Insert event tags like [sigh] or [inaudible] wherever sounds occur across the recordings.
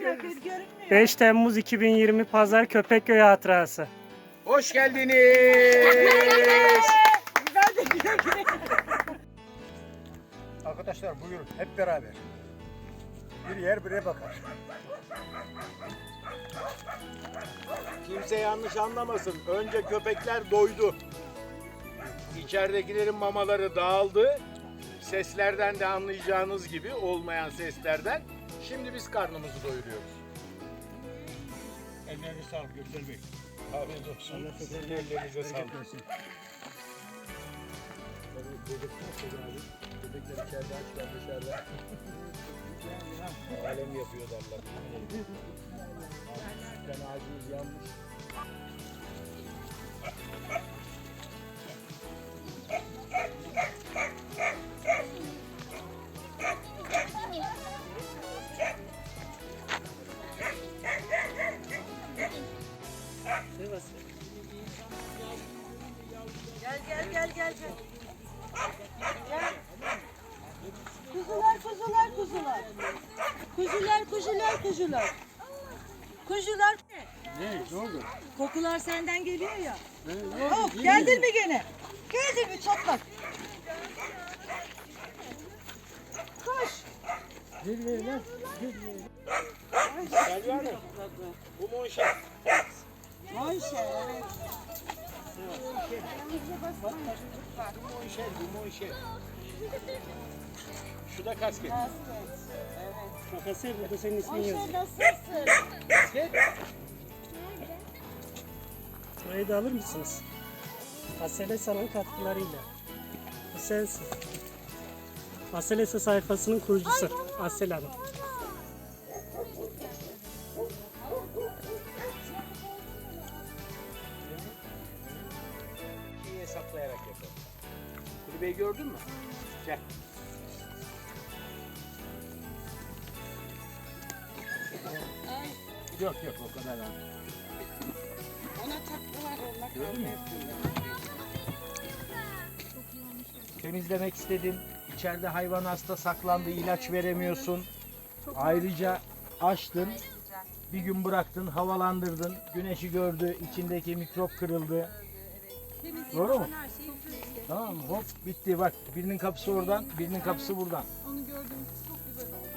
bırakın görünmüyor. 5 Temmuz 2020 Pazar Köpekköy Hatırası. Hoş geldiniz. Arkadaşlar buyurun hep beraber. Bir yer bire bakar. Kimse yanlış anlamasın. Önce köpekler doydu. İçeridekilerin mamaları dağıldı. Seslerden de anlayacağınız gibi olmayan seslerden. Şimdi biz karnımızı doyuruyoruz. Ellerine sağlık Göksel Bey. Afiyet olsun. Sizin ellerinize sağlık. Köpekler içeride açlar dışarıda. [laughs] Alem yapıyor derler. Ben ağacımız yanmış. Gel gel gel gel. Gel. Kuzular kuzular kuzular. Kuzular kuzular kuzular. Kuzular ne? Ne? Ne oldu? Kokular senden geliyor ya. Hop geldin mi gene? Geldin mi çatlak? Koş. Selvi Hanım. Bu monşer. Monşe evet. Bu monşer, bu monşer. Şu da kasket. Kafese burada senin ismin yazıyor. Kasket. Burayı da alır mısınız? Aselesa'nın katkılarıyla. Bu sensin. Aselesa sayfasının kurucusu. Asel Hanım. Temizlemek istedin. İçeride hayvan hasta saklandı, ilaç veremiyorsun. Ayrıca açtın, bir gün bıraktın, havalandırdın, güneşi gördü, içindeki mikrop kırıldı. Doğru mu? Tamam? Hop bitti bak. Birinin kapısı oradan, birinin kapısı buradan. Onu gördüm. Çok güzel oldu.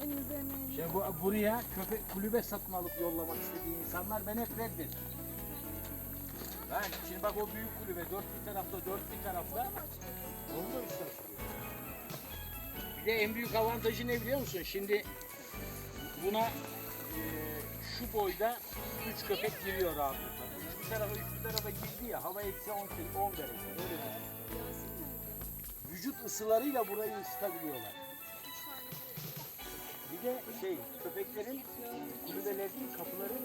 Elinize emeğinize. Şimdi bu, buraya köpek kulübe satın alıp yollamak istediği insanlar ben hep reddedim. Ben şimdi bak o büyük kulübe dört bir tarafta dört bir tarafta onu da üstten sürüyor. Bir de en büyük avantajı ne biliyor musun? Şimdi buna e, şu boyda üç köpek giriyor rahatlıkla. Üç bir tarafa üç bir tarafa girdi ya hava eksi 10, 10 derece öyle düşün. Vücut ısılarıyla burayı ısıtabiliyorlar. Bir de şey köpeklerin kulübelerinin kapıları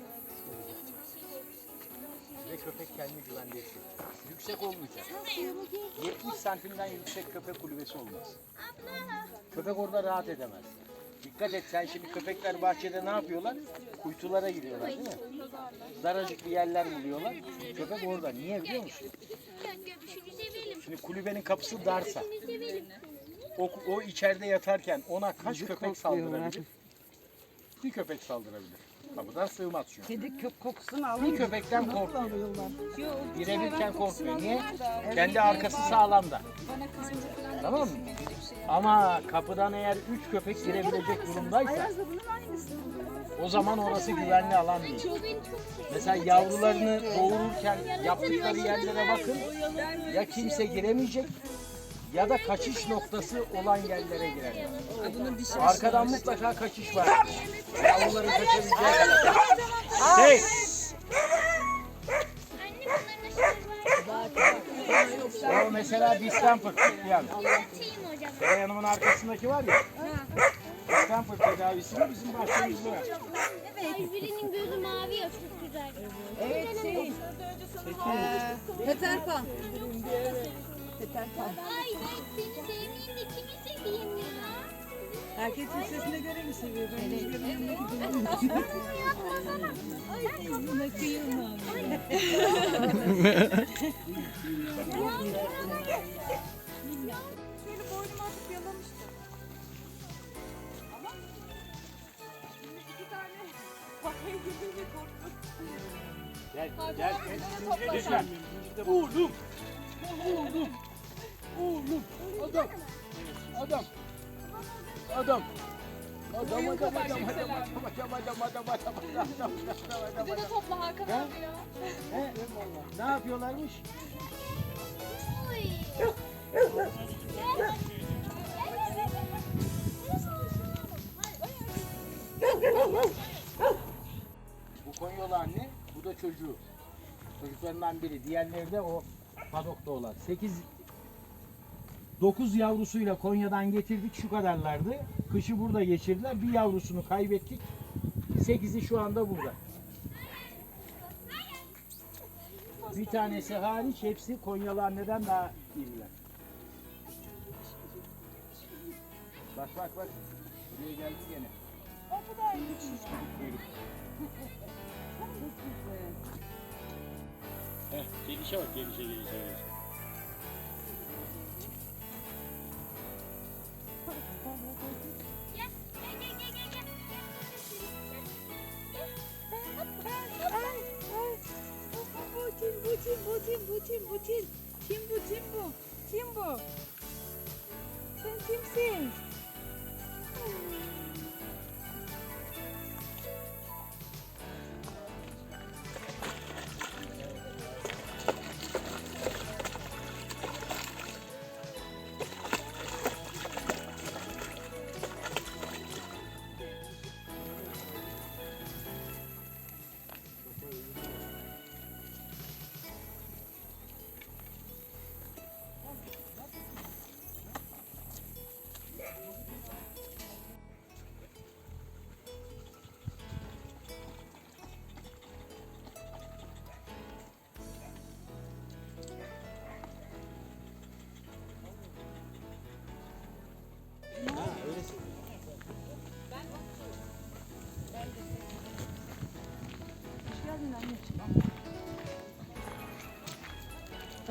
ve köpek kendi güvende hissedecek. Yüksek olmayacak. 70 santimden yüksek köpek kulübesi olmaz. Köpek orada rahat edemez. Dikkat et sen şimdi köpekler bahçede ne yapıyorlar? Kuytulara giriyorlar değil mi? Daracık bir yerler buluyorlar. Köpek orada. Niye biliyor musun? Şimdi kulübenin kapısı darsa o, o içeride yatarken ona kaç köpek saldırabilir? Bir köpek saldırabilir. Kapıdan sığmaz çünkü. Kedi kök kokusunu alın. Bir köpekten korkmuyor. Birebirken korkmuyor. Niye? Kendi arkası sağlamda. Tamam mı? Ama kapıdan eğer üç köpek girebilecek durumdaysa o zaman orası güvenli alan değil. Mesela yavrularını doğururken yaptıkları yerlere bakın. Ya kimse giremeyecek ya da kaçış noktası olan yerlere girerler. Arkadan mutlaka kaçış var. Kaçabileceği kadar. Hey! O mesela distemper yani. Yanımın arkasındaki var ya. Distemper tedavisini bizim bahçemizde var. Evet. Birinin gözü mavi ya çok güzel. Evet şey. Peter Pan. Beter kal. Ay ben seni sevmeyeyim de kimi seveyim ya? Herkesin sesine göre mi seviyor? Ben evet. evet. yanına gidiyorum. Ay teyzeme kıyılma. Şöyle boynuma atıp yalamıştım. Ama iki tane bakmaya girdiğimde korktum. Gel, gel, gel. Oğlum! Oğlum! Oğlum. Adam. Adam. Adam. Adam adam adam adam adam adam adam adam adam Bir de topla Hakan Ha? abi ya. He? Ne yapıyorlarmış? Bu Konyalı anne, bu da çocuğu. Çocuklarından biri. Diğerleri de o padokta olan. 8 9 yavrusuyla Konya'dan getirdik şu kadarlardı. Kışı burada geçirdiler. Bir yavrusunu kaybettik. 8'i şu anda burada. Bir tanesi hariç hepsi Konyalı anneden daha iyiler. Bak bak bak. Buraya geldi gene. O küçük. Kuyruk. Heh, gelişe bak gelişe gelişe. gelişe.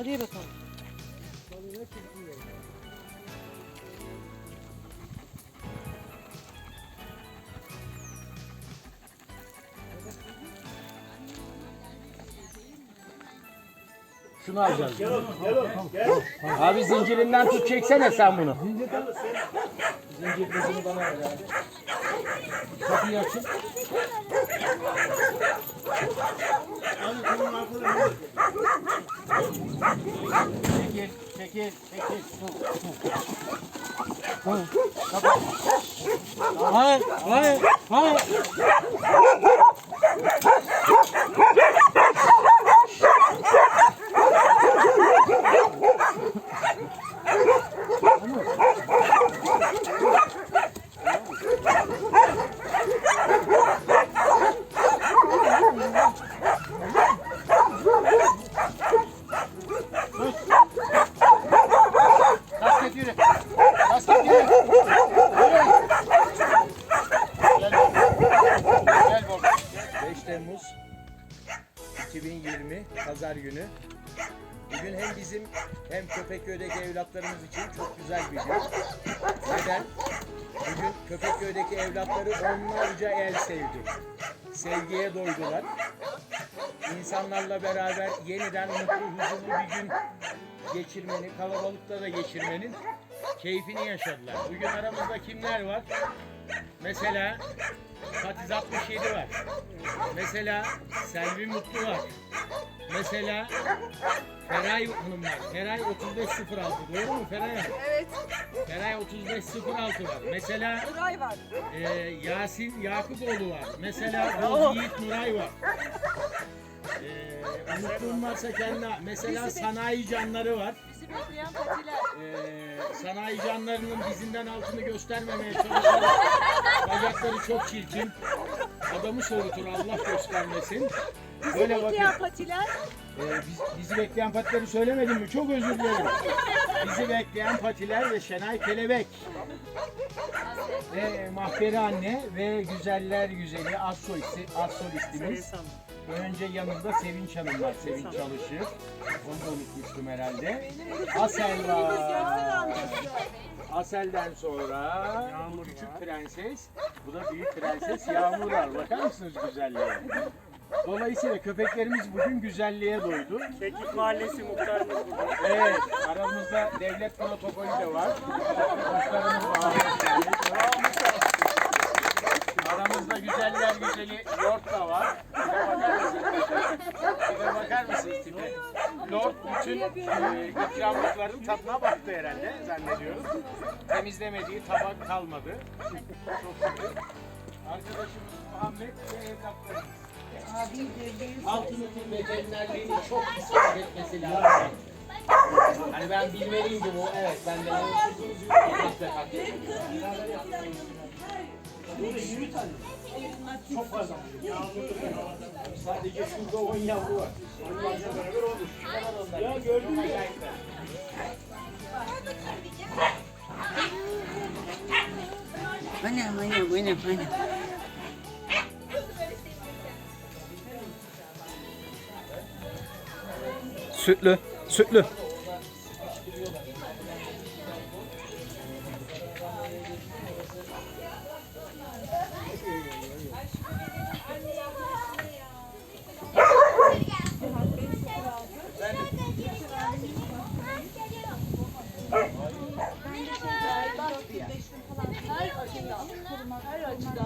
Hadi ye bakalım. Şunu alacağız. Abi zincirinden tut çeksene sen bunu. Zincir bezini bana ver abi. Kapıyı açın. Çekil, çekil, çekil. Hayır, hayır, hayır. Basket yürü. Basket yürü. Yürü. Gel baba. Gel baba. 5 Temmuz 2020 Pazar günü. Bugün hem bizim hem Köpekköy'deki evlatlarımız için çok güzel bir gün. Neden? Bugün Köpekköy'deki evlatları onlarca el sevdi. Sevgiye doydular. İnsanlarla beraber yeniden mutlu, huzurlu bir gün geçirmenin, kalabalıkta da geçirmenin keyfini yaşadılar. Bugün aramızda kimler var? Mesela Fatiz 67 var. Mesela Selvi Mutlu var. Mesela Feray Hanım var. Feray 3506. Doğru mu Feray Hanım? Evet. Feray 3506 var. Mesela Nuray var. e, Yasin Yakuboğlu var. Mesela [laughs] Oğuz Yiğit Nuray var. E, unuttuğum varsa kendi. Mesela sanayi canları var. Ee, sanayi canlarının dizinden altını göstermemeye çalışan bacakları çok çirkin. Adamı soğutur Allah göstermesin. Böyle bakın. patiler. Ee, biz, bizi bekleyen patileri söylemedim mi? Çok özür dilerim. Bizi bekleyen patiler ve Şenay Kelebek. Ve Mahperi Anne ve Güzeller Güzeli az solisti, az solistimiz. Önce yanında Sevinç Hanım var. Sevinç çalışır. Onu da unutmuştum herhalde. Asel var. Asel'den sonra bu küçük prenses, bu da büyük prenses Yağmur var. Bakar mısınız güzelliğe? Dolayısıyla köpeklerimiz bugün güzelliğe doydu. Kekik Mahallesi muhtarımız burada. Evet, aramızda devlet protokolü de var. Kuşlarımız var. Aramızda güzeller güzeli Lord da var. Tipe bakar mısınız? Tipe? Lord bütün e, ikramlıkların tadına baktı herhalde zannediyorum. Temizlemediği tabak kalmadı. Çok şükür. Arkadaşımız Muhammed ve evlatlarımız. Altınızın veterinerliğini çok dikkat etmesi lazım. Hani ben bilmeliydim o. Evet ben de Çok fazla. Sadece şurada 10 yavru var. Onlarla beraber olur. Ya gördün mü? Anam anam anam anam. Sütlü, sütlü.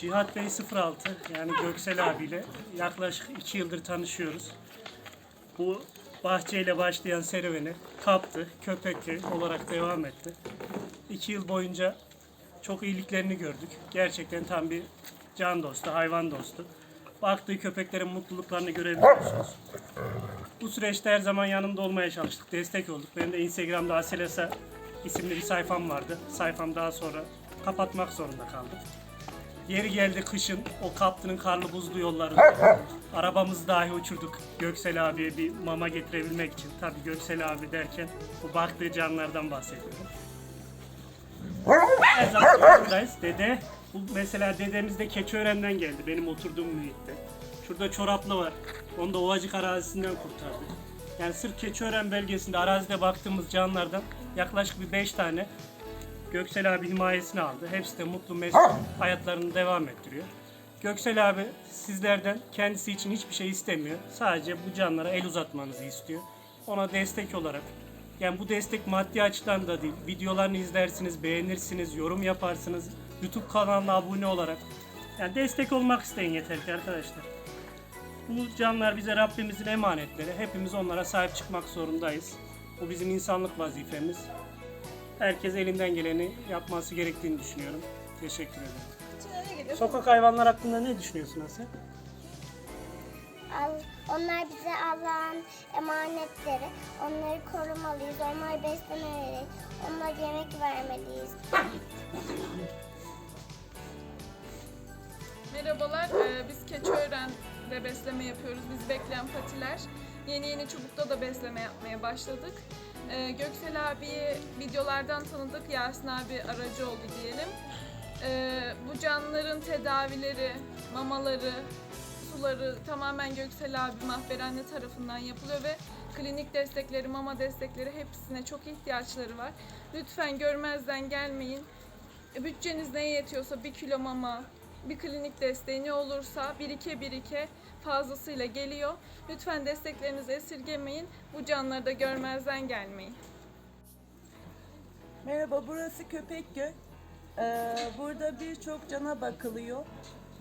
Cihat Bey 06 yani Göksel abiyle yaklaşık 2 yıldır tanışıyoruz. Bu bahçeyle başlayan serüveni kaptı, köpekli olarak devam etti. 2 yıl boyunca çok iyiliklerini gördük. Gerçekten tam bir can dostu, hayvan dostu. Baktığı köpeklerin mutluluklarını görebiliyorsunuz. Bu süreçte her zaman yanında olmaya çalıştık, destek olduk. Benim de Instagram'da Aselesa isimli bir sayfam vardı. Sayfam daha sonra kapatmak zorunda kaldım. Yeri geldi kışın o Kaptı'nın karlı buzlu yollarında. Arabamızı dahi uçurduk Göksel abiye bir mama getirebilmek için. Tabii Göksel abi derken bu baktığı canlardan bahsediyorum. Her zaman buradayız. Dede, bu mesela dedemiz de Keçiören'den geldi benim oturduğum mühitte. Şurada Çoraplı var. Onu da Ovacık arazisinden kurtardık. Yani sırf Keçiören bölgesinde arazide baktığımız canlardan yaklaşık bir 5 tane Göksel abi himayesini aldı. Hepsi de mutlu mesut hayatlarını devam ettiriyor. Göksel abi sizlerden kendisi için hiçbir şey istemiyor. Sadece bu canlara el uzatmanızı istiyor. Ona destek olarak yani bu destek maddi açıdan da değil. Videolarını izlersiniz, beğenirsiniz, yorum yaparsınız. YouTube kanalına abone olarak. Yani destek olmak isteyin yeter ki arkadaşlar. Bu canlar bize Rabbimizin emanetleri. Hepimiz onlara sahip çıkmak zorundayız. Bu bizim insanlık vazifemiz. Herkes elinden geleni yapması gerektiğini düşünüyorum. Teşekkür ederim. Sokak hayvanlar hakkında ne düşünüyorsun Asel? Al- Onlar bize Allah'ın emanetleri. Onları korumalıyız. Onları beslemeliyiz. Onlara yemek vermeliyiz. Merhabalar, ee, biz Keçiören'de besleme yapıyoruz. Biz bekleyen patiler. Yeni yeni çubukta da besleme yapmaya başladık. Ee, Göksel abiyi videolardan tanıdık. Yasin abi aracı oldu diyelim. Ee, bu canlıların tedavileri, mamaları, suları tamamen Göksel abi mahverenli tarafından yapılıyor ve klinik destekleri, mama destekleri hepsine çok ihtiyaçları var. Lütfen görmezden gelmeyin. Bütçeniz neye yetiyorsa bir kilo mama, bir klinik desteği ne olursa birike birike fazlasıyla geliyor. Lütfen desteklerinizi esirgemeyin. Bu canları da görmezden gelmeyin. Merhaba burası Köpekköy. Ee, burada birçok cana bakılıyor.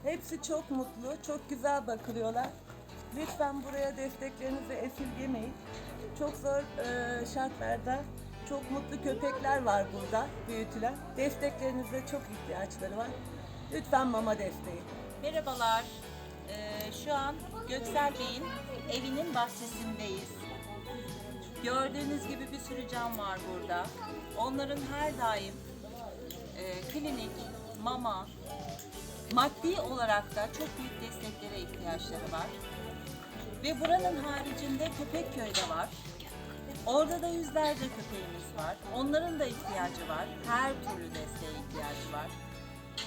Hepsi çok mutlu, çok güzel bakılıyorlar. Lütfen buraya desteklerinizi esirgemeyin. Çok zor e, şartlarda çok mutlu köpekler var burada büyütülen. Desteklerinize çok ihtiyaçları var. Lütfen mama desteği. Merhabalar. Ee, şu an Göksel Bey'in evinin bahçesindeyiz. Gördüğünüz gibi bir sürü can var burada. Onların her daim e, klinik, mama, maddi olarak da çok büyük desteklere ihtiyaçları var. Ve buranın haricinde Köpekköy var. Orada da yüzlerce köpeğimiz var. Onların da ihtiyacı var. Her türlü desteğe ihtiyacı var.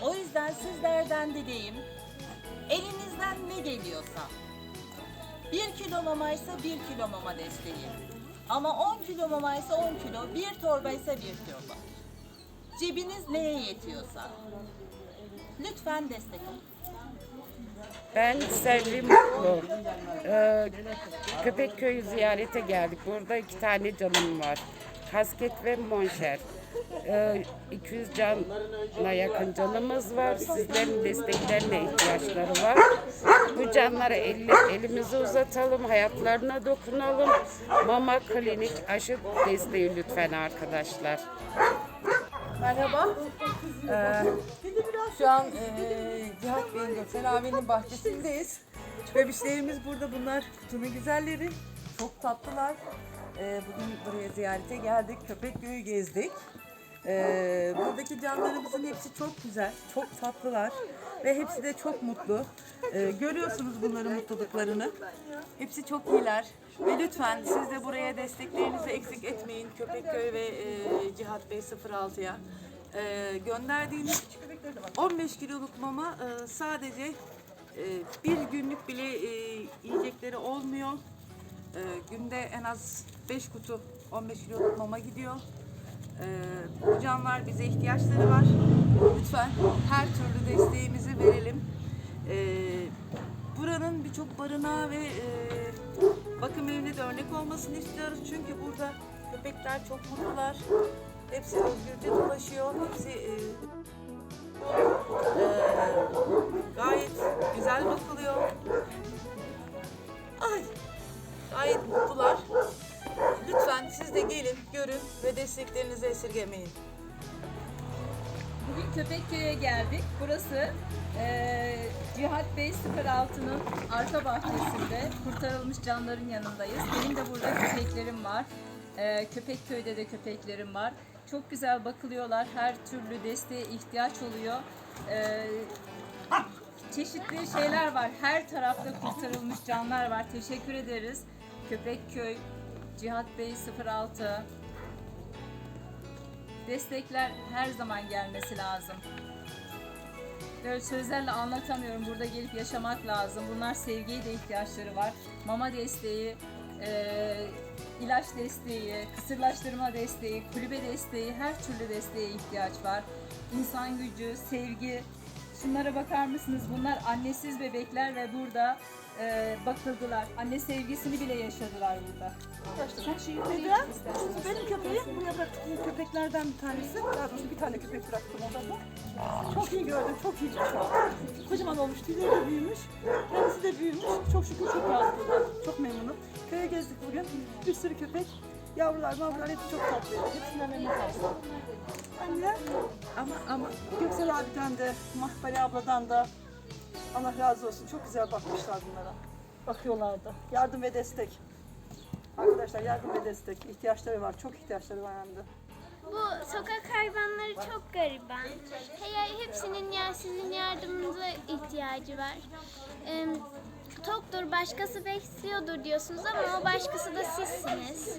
O yüzden sizlerden dileğim elinizden ne geliyorsa. Bir kilo mamaysa bir kilo mama desteği. Ama 10 kilo mamaysa 10 kilo, bir torbaysa bir torba. Cebiniz neye yetiyorsa. Lütfen destek olun. Ben Selvi Mutlu. Ee, Köpekköy'ü ziyarete geldik. Burada iki tane canım var. Kasket ve monşer. Ee, 200 cana yakın canımız var. Sizlerin desteklerine ihtiyaçları var. Bu canlara eli, elimizi uzatalım, hayatlarına dokunalım. Mama klinik aşı desteği lütfen arkadaşlar. Merhaba. Ee, şu an e, Cihat Bey'in Göksel abinin bahçesindeyiz. Bebişlerimiz burada. Bunlar kutunun güzelleri. Çok tatlılar. Ee, bugün buraya ziyarete geldik. Köpekköy'ü gezdik. Ee, buradaki canlarımızın hepsi çok güzel. Çok tatlılar. Ve hepsi de çok mutlu. Ee, görüyorsunuz bunların mutluluklarını. Hepsi çok iyiler. Ve lütfen siz de buraya desteklerinizi eksik etmeyin. Köpekköy ve e, Cihat Bey 06'ya. E, gönderdiğiniz 15 kiloluk mama e, sadece e, bir günlük bile e, yiyecekleri olmuyor. E, günde en az 5 kutu 15 kiloluk mama gidiyor. E, bu canlar bize ihtiyaçları var. Lütfen her türlü desteğimizi verelim. E, buranın birçok barınağı ve e, bakım evine de örnek olmasını istiyoruz. Çünkü burada köpekler çok mutlular. Hepsi özgürce dolaşıyor. Hepsi e, e, gayet güzel bakılıyor. Görün ve desteklerinizi esirgemeyin. Bugün Köpekköy'e geldik. Burası eee Cihat Bey 06'nın arka bahçesinde kurtarılmış canların yanındayız. Benim de burada köpeklerim var. Eee Köpekköy'de de köpeklerim var. Çok güzel bakılıyorlar. Her türlü desteğe ihtiyaç oluyor. Eee, çeşitli şeyler var. Her tarafta kurtarılmış canlar var. Teşekkür ederiz. Köpekköy, Cihat Bey 06, destekler her zaman gelmesi lazım. Böyle sözlerle anlatamıyorum. Burada gelip yaşamak lazım. Bunlar sevgiye de ihtiyaçları var. Mama desteği, eee, ilaç desteği, kısırlaştırma desteği, kulübe desteği, her türlü desteğe ihtiyaç var. İnsan gücü, sevgi. Şunlara bakar mısınız? Bunlar annesiz bebekler ve burada eee, bakıldılar. Anne sevgisini bile yaşadılar burada. Sen çık istersen. Benim köpeğim buraya bıraktığım köpeklerden bir tanesi. Daha doğrusu bir tane köpek bıraktım orada. Çok iyi gördüm, çok iyi çok Kocaman olmuş, tüyleri de büyümüş. Kendisi de büyümüş. Çok şükür çok rahat burada. Çok memnunum. Köye gezdik bugün. Bir sürü köpek. Yavrular, mavrular hepsi çok tatlı. Hepsinden memnun kaldım. Anne, ama ama Göksel abiden de, Mahbali abladan da Allah razı olsun. Çok güzel bakmışlar bunlara. Bakıyorlar da. Yardım ve destek. Arkadaşlar yardım ve destek. ihtiyaçları var. Çok ihtiyaçları var hem de. Bu sokak hayvanları çok gariban. Hepsinin ya sizin yardımınıza ihtiyacı var. Ee, toktur, başkası besliyordur diyorsunuz ama o başkası da sizsiniz.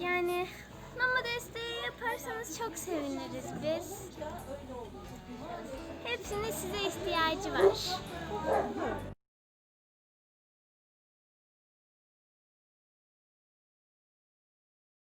Yani mama desteği yaparsanız çok seviniriz biz. Hepsinin size ihtiyacı var.